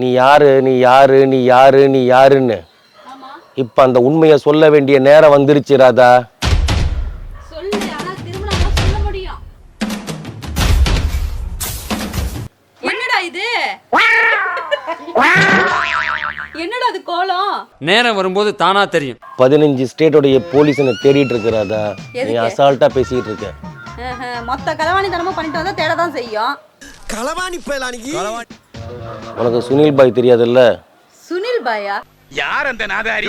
நீ யாரு நீ யாரு நீ யாரு நீ யாருன்னு. ஆமா. இப்ப அந்த உண்மையை சொல்ல வேண்டிய நேரம் வந்துருச்சு ராதா. என்னடா இது? என்னடா அது கோலம்? நேரம் வரும்போது தானா தெரியும். பதினஞ்சு ஸ்டேட்டோடைய போலீஸ் என்ன தேடிட்டு இருக்கு ராதா. நீ? அசால்ட்டா பேசிட்டு இருக்க. மொத்த களவாணி தனமும் பண்ணிட்டு வந்தா தேட தான் செய்யும் களவாணி பயலானிக்கு உனக்கு சுனில் பாய் தெரியாதுல்ல சுனில் பாயா யார் அந்த நாதாரி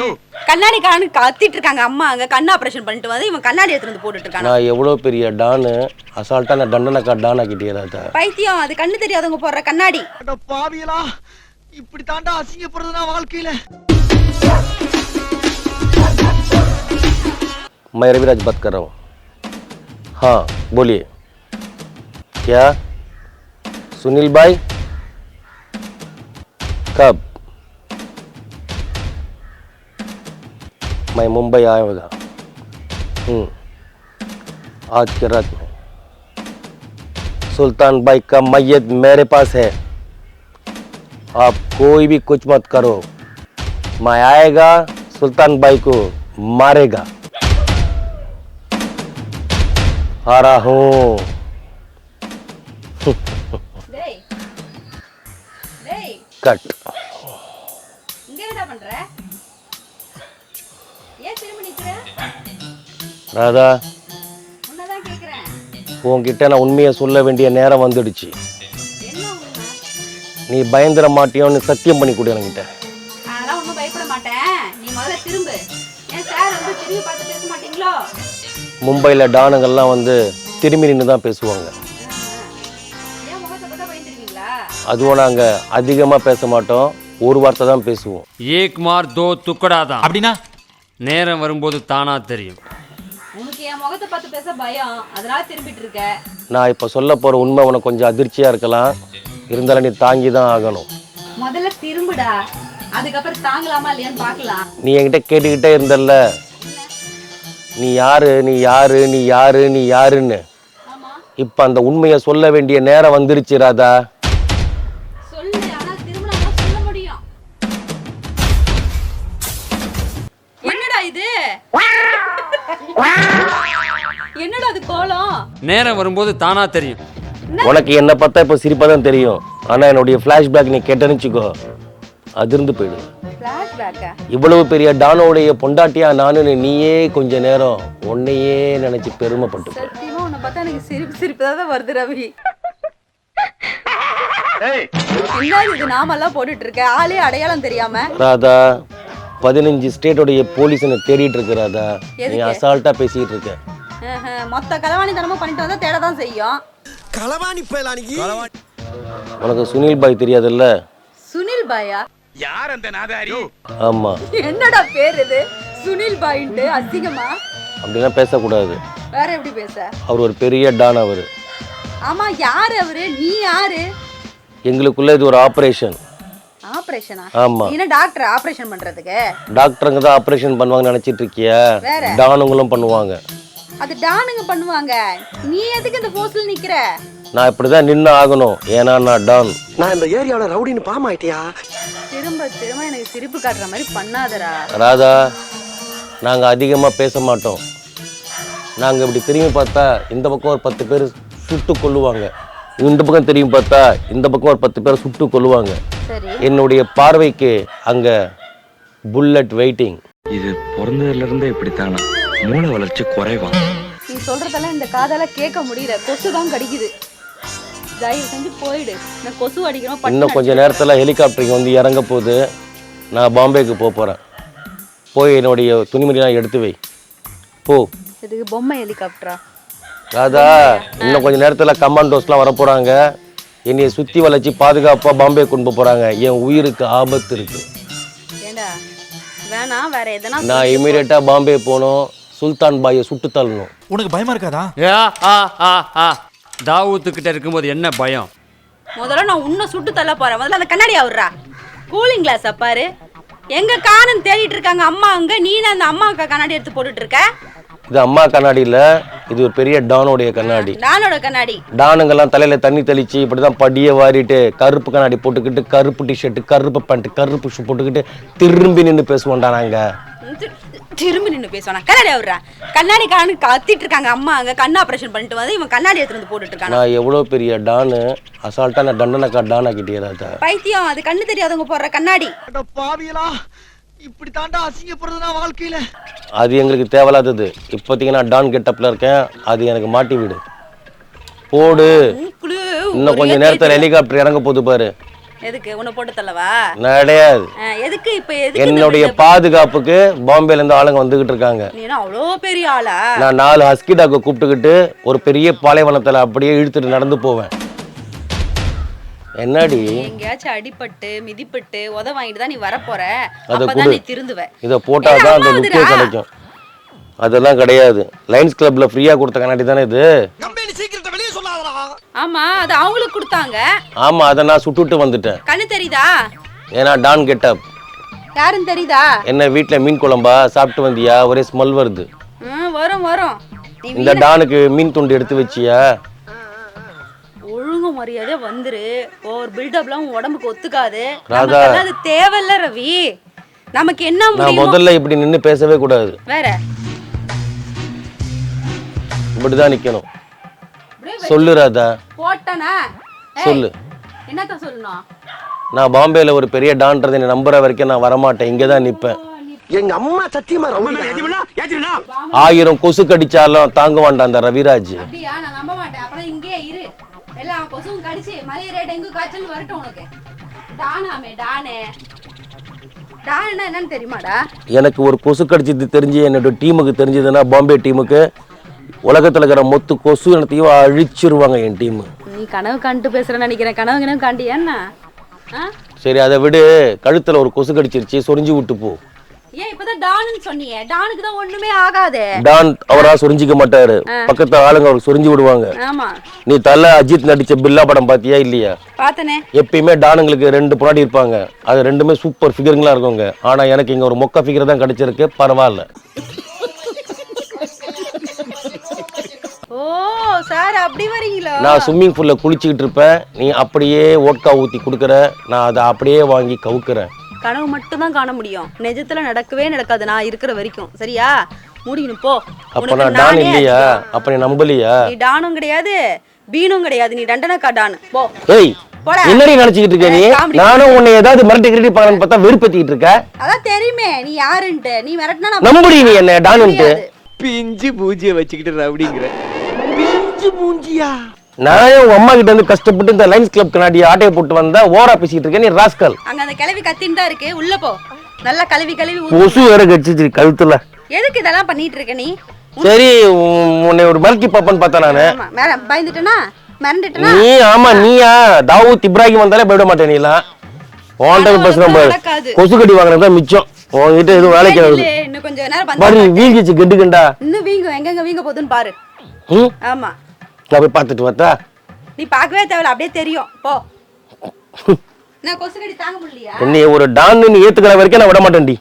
கண்ணாடி காணு கத்திட்டு இருக்காங்க அம்மா அங்க கண் ஆபரேஷன் பண்ணிட்டு வந்து இவன் கண்ணாடி எடுத்துட்டு வந்து போட்டுட்டு இருக்காங்க நான் எவ்வளோ பெரிய டானு அசால்ட்டா நான் தண்டனக்கா டான் ஆக்கிட்டே ராதா பைத்தியம் அது கண்ணு தெரியாதவங்க போடுற கண்ணாடி பாவியலா இப்படி தாண்டா அசிங்கப்படுறது நான் வாழ்க்கையில मैं रविराज बात कर रहा हूँ हाँ बोलिए क्या सुनील भाई कब? मैं मुंबई आएगा हम्म। आज के रात में। सुल्तान बाई का मैयत मेरे पास है। आप कोई भी कुछ मत करो। मैं आएगा, सुल्तान बाई को मारेगा। रहा हूँ। நிக்கிற? ராதா. உன்கிட்ட நான் உண்மையை சொல்ல வேண்டிய நேரம் வந்துடுச்சு. நீ பயந்துட மாட்டியோன்னு சத்தியம் பண்ணி கொடு என்கிட்ட. மும்பையில் டானுங்கள்லாம் வந்து திரும்பி நின்று தான் பேசுவாங்க. அதுவும் நாங்கள் அதிகமாக பேச மாட்டோம். ஒரு வார்த்தை தான் பேசுவோம். ஏக் மார் தோ துக்கடா தான் அப்படின்னா? நேரம் வரும்போது தானா தெரியும். உனக்கு என் முகத்தை பார்த்து பேச பயம். அதனால திரும்பிட்டு இருக்க. நான் இப்போ சொல்ல போகிற உண்மை உனக்கு கொஞ்சம் அதிர்ச்சியாக இருக்கலாம். இருந்தாலும் நீ தாங்கி தான் ஆகணும். முதல்ல திரும்புடா. அதுக்கப்புறம் தாங்கலாமா இல்லையான்னு பார்க்கலாம். நீ என்கிட்ட கேட்டுக்கிட்டே இருந்தல்ல. நீ யாரு நீ யாரு நீ யாரு நீ யாருன்னு. ஆமா. இப்போ அந்த உண்மையை சொல்ல வேண்டிய நேரம் வந்துருச்சு ராதா. என்னடா அது கோலம்? நேரம் வரும்போது தானா தெரியும். உனக்கு என்னை பார்த்தா இப்போ சிரிப்பாக தான் தெரியும். ஆனால் என்னுடைய ஃப்ளாஷ்பேக் நீ கேட்டேன்னு வச்சுக்கோ அதிர்ந்து போயிடு. பிளாஷ்பேக்கா இவ்வளவு பெரிய டானோடைய பொண்டாட்டியா நானுன்னு நீயே கொஞ்ச நேரம் உன்னையே நினைச்சு பெருமைப்பட்டு. சத்தியமா உன்னை பார்த்தா எனக்கு சிரிப்பு சிரிப்பு தான் வருது ரவி. என்னது இது? நாமெல்லாம் போட்டுட்டு இருக்க. ஆளே அடையாளம் தெரியாம. ராதா பதினஞ்சு ஸ்டேட்டோடைய போலீஸ் என்னை தேடிட்டு இருக்கு ராதா நீ? அசால்ட்டா பேசிட்டு இருக்க. மொத்த களவாணி தனமும் பண்ணிட்டு வந்தா தேட தான் செய்யும் களவாணி பயலானிக்கு உனக்கு சுனில் பாய் தெரியாதுல்ல? சுனில் பாயா? யார் அந்த நாதாரி? ஆமா. என்னடா பேர் இது? சுனில் பாயின்ட்டு அசிங்கமா? அப்படிலாம் பேசக்கூடாது. வேற எப்படி பேச? அவர் ஒரு பெரிய டான் அவர். ஆமா யாரு அவரு? நீ யாரு? எங்களுக்குள்ள இது ஒரு ஆப்ரேஷன் ஆபரேஷனா ஆமா. என்ன டாக்டர் ஆபரேஷன் பண்றதுக்கு? டாக்டருங்க தான் ஆப்ரேஷன் பண்ணுவாங்கன்னு நினைச்சிட்டு இருக்கியா? டானுங்களும் பண்ணுவாங்க. அது டானுங்க பண்ணுவாங்க. நீ எதுக்கு இந்த போஸ்ட்ல நிக்கிற? நான் இப்படிதான் நின்று ஆகணும். ஏன்னா நான் டான் நான் இந்த ஏரியாவில ரவுடின்னு பாமாயிட்டியா திரும்ப திரும்ப எனக்கு சிரிப்பு காட்டுற மாதிரி பண்ணாதடா. ராதா நாங்கள் அதிகமாக பேச மாட்டோம். நாங்கள் இப்படி திரும்பி பார்த்தா இந்த பக்கம் ஒரு பத்து பேர் சுட்டு கொல்லுவாங்க. இந்த பக்கம் திரும்பி பார்த்தா இந்த பக்கம் ஒரு பத்து பேர் சுட்டு கொல்லுவாங்க. சரி. என்னுடைய பார்வைக்கு அங்கே புல்லட் வெயிட்டிங். இது பிறந்ததுல இருந்தே இப்படித்தானா? மூளை வளர்ச்சி குறைவா? நீ சொல்றதெல்லாம் இந்த காதால கேட்க முடியல. கொசு தான் கடிக்குது. தயவு செஞ்சு போயிடு. இந்த கொசு அடிக்கிறோம் இன்னும் கொஞ்சம் நேரத்தில் ஹெலிகாப்டருக்கு வந்து இறங்க போகுது. நான் பாம்பேக்கு போக போகிறேன் போய் என்னுடைய துணிமணிலாம் எடுத்து வை. போ. இதுக்கு பொம்மை ஹெலிகாப்டரா ராதா இன்னும் கொஞ்ச நேரத்தில் கமாண்டோஸ்லாம் வர போகிறாங்க என்னைய சுற்றி வளைச்சி பாதுகாப்பாக பாம்பே கொண்டு போகிறாங்க என் உயிருக்கு ஆபத்து இருக்குது ஏண்டா வேணாம் வேற எதனா நான் இமீடியட்டாக பாம்பே போகணும். சுல்தான் பாயை சுட்டு தள்ளணும். உனக்கு பயமா இருக்காதா? ஏ ஆ ஆ ஆ. தாவூத்துக்கிட்ட இருக்கும்போது என்ன பயம்? முதல்ல நான் உன்னை சுட்டு தள்ள போறேன். முதல்ல அந்த கண்ணாடி ஆவுறா. கூலிங் கிளாஸ் பாரு. எங்க காணும் தேடிட்டு இருக்காங்க அம்மா அங்க. நீ அந்த அம்மா அக்கா கண்ணாடி எடுத்து போட்டுட்டு இருக்க. இது அம்மா கண்ணாடி இல்ல இது ஒரு பெரிய டானுடைய கண்ணாடி. நானோட கண்ணாடி. டானுங்கெல்லாம் தலையில தண்ணி தெளிச்சு இப்படிதான் படிய வாரிட்டு கருப்பு கண்ணாடி போட்டுக்கிட்டு கருப்பு டிஷர்ட் கருப்பு பேண்ட் கருப்பு ஷூ போட்டுக்கிட்டு திரும்பி நின்று பேசுவோம்டா நாங்க. தி- திரும்பி நின்று பேசுவானா? கண்ணாடி அவர்றா. கண்ணாடி காணு கத்திட்டு இருக்காங்க அம்மா அங்க. கண் ஆபரேஷன் பண்ணிட்டு வந்து இவன் கண்ணாடி எடுத்துட்டு வந்து போட்டுட்டு இருக்கானா? நான் எவ்வளவு பெரிய டானு அசால்ட்டா நான் தண்டனக்கா டான் ஆக்கிட்டே பைத்தியம் அது கண்ணு தெரியாதவங்க போடுற கண்ணாடி. அட பாவியலா இப்படி தாண்டா அசிங்கப்படுறது நான் வாழ்க்கையில. அது எங்களுக்கு தேவையில்லாதது இப்போதைக்கு நான் டான் கெட்டப்ல இருக்கேன். அது எனக்கு மாட்டி விடு. போடு. இன்னும் கொஞ்ச நேரத்துல. ஹெலிகாப்டர் இறங்க போகுது பாரு. எதுக்கு? உன்னை போட்டு தள்ளவா? கிடையாது. எதுக்கு இப்ப என்னுடைய? பாதுகாப்புக்கு பாம்பேல இருந்து ஆளுங்க வந்துகிட்டு இருக்காங்க. நீ என்ன அவ்வளோ பெரிய ஆளா? நான் நாலு ஹஸ்கி டாக்கை கூப்பிட்டுக்கிட்டு ஒரு பெரிய பாலைவனத்துல அப்படியே இழுத்துட்டு நடந்து போவேன். என்னடி? எங்கேயாச்சும் அடிபட்டு மிதிப்பட்டு உத வாங்கிட்டு தான் நீ வரப்போற. அதை அப்பதான் கொடு. நீ திருந்துவ. இதை போட்டாதான் அந்த லுக்கே கிடைக்கும். அதெல்லாம் கிடையாது. லைன்ஸ் கிளப்ல ஃப்ரீயா கொடுத்த கண்ணாடி தானே இது? கம்பெனி சீக்கிரத்தை வெளியே சொல்லாதடா. ஆமா அது அவங்களுக்கு கொடுத்தாங்க. ஆமா அதை நான் சுட்டுட்டு வந்துட்டேன். கண்ணு தெரியுதா? ஏன்னா டான் கெட்டப் யாருன்னு தெரியுதா? என்ன வீட்ல மீன் குழம்பா? சாப்பிட்டு வந்தியா? ஒரே ஸ்மெல் வருது. ம், வரும் வரும். இந்த டானுக்கு மீன் துண்டு எடுத்து வச்சியா? மரியாதையா வந்துரு. ஓவர் பில்டப்லாம் உன் உடம்புக்கு ஒத்துக்காது. நமக்கெல்லாம் அது தேவையில்ல ரவி. நமக்கு என்ன நான் முடியுமோ முதல்ல இப்படி நின்னு பேசவே கூடாது. வேற. இப்படிதான் நிக்கணும். அப்படியே சொல்லு ராதா. போட்டனா. ஏய், சொல்லு. என்னத்த சொல்லணும்? நான் பாம்பேல ஒரு பெரிய டான்றதை நீ நம்புற வரைக்கும் நான் வரமாட்டேன். இங்கே தான் நிற்பேன் எங்க அம்மா சத்தியமா ரவுடி ஆயிரம் கொசு கடிச்சாலும் தாங்குவான்டா அந்த ரவிராஜ். அப்படியா? நான் நம்ப மாட்டேன். அப்புறம் இங்கே இரு. எல்லாம் கொசுவும் கடிச்சு மலேரியா டெங்கு காய்ச்சல் வரட்டும் உனக்கு டானாமே டானே டானா என்னன்னு தெரியுமாடா எனக்கு ஒரு கொசு கடிச்சது தெரிஞ்சு என்னோட டீமுக்கு தெரிஞ்சதுன்னா பாம்பே டீமுக்கு உலகத்துல இருக்கிற மொத்த கொசு இனத்தையும் அழிச்சிருவாங்க என் டீம் நீ கனவு கண்டு பேசுறேன்னு நினைக்கிறேன் கனவு கனவு காண்டி என்ன? சரி அதை விடு கழுத்துல ஒரு கொசு கடிச்சிருச்சு சொரிஞ்சு விட்டு போ ஏன் இப்பதான் டான்னு சொன்னியே? டானுக்கு தான் ஒண்ணுமே ஆகாதே. டான் அவரா சொரிஞ்சிக்க மாட்டாரு. பக்கத்து ஆளுங்க அவருக்கு சொரிஞ்சு விடுவாங்க. ஆமா. நீ தல அஜித் நடிச்ச பில்லா படம் பாத்தியா இல்லையா? பார்த்தனே. எப்பயுமே டானுங்களுக்கு ரெண்டு பொண்டாடி இருப்பாங்க. அது ரெண்டுமே சூப்பர் ஃபிகருங்களா இருக்குங்க. ஆனா எனக்கு இங்க ஒரு மொக்க ஃபிகர் தான் கிடைச்சிருக்கு. பரவாயில்ல. ஓ சார் அப்படி வரீங்களா? நான் ஸ்விம்மிங் பூல்ல குளிச்சுக்கிட்டு இருப்பேன். நீ அப்படியே ஓட்கா ஊத்தி கொடுக்குற. நான் அதை அப்படியே வாங்கி கவுக்குறேன். கனவு மட்டும் தான் காண முடியும். நிஜத்துல நடக்கவே நடக்காது. நான் இருக்கிற வரைக்கும். சரியா? முடியணும் போ. அப்ப நான் டான் இல்லையா. அப்ப நீ நம்பலையா? நீ டானும் கிடையாது. பீனும் கிடையாது. நீ தண்டனக்கா டானு. போ. ஏய் போடா. என்னடி நினைச்சுக்கிட்டு இருக்க நீ? நானும் உன்னை ஏதாவது மிரட்டி கிரட்டி பாக்கலான்னு பார்த்தா வெறுப்பேத்திக்கிட்டு இருக்க. அதான் தெரியுமே. நீ யாருன்ட்டு. நீ மிரட்டினா நான் நம்புடி நீ என்ன டானுன்ட்டு. பிஞ்சு பூஜ்ய வச்சுக்கிட்டு ரவுடிங்கிற. பிஞ்சு மூஞ்சியா நான் உங்க அம்மா கிட்ட இருந்து கஷ்டப்பட்டு இந்த லைன்ஸ் கிளப் கண்ணாடி ஆட்டையை போட்டு வந்தா ஓரா பேசிக்கிட்டு இருக்க நீ ராஸ்கல். அங்க அந்த கிளவி கத்தின்னு தான் இருக்கு. உள்ள போ. நல்லா கழுவி கழுவி. கொசு வேற கடிச்சிச்சு கழுத்துல. எதுக்கு இதெல்லாம் பண்ணிட்டு இருக்க நீ? சரி உன்- உன்னை ஒரு மிரட்டி பாப்பன்னு பார்த்தேன் நானு. பயந்துட்டனா? மிரண்டுட்டனா? நீ ஆமா நீயா? தாவூத் இப்ராஹிம் வந்தாலே போயிட மாட்டேன் நீலாம். அதெல்லாம் பேசுறேன் பாரு. கொசு கடி வாங்குறது தான் மிச்சம். உன்கிட்ட எதுவும் வேலைக்கு ஆகுது இன்னும் கொஞ்சம் நேரம் பாரு வீங்கிச்சு கெட்டுக்கண்டா இன்னும் வீங்க எங்கெங்க வீங்க போகுதுன்னு பாரு. ஆமா. நான் போய் பார்த்துட்டு வரட்டா நீ பார்க்கவே தேவையில்ல அப்படியே தெரியும். போ. நான் கொசு கடி தாங்க முடியலையா? என்னைய ஒரு டான்னு நீ ஏத்துக்கிற வரைக்கும் நான் விட மாட்டேன்டி.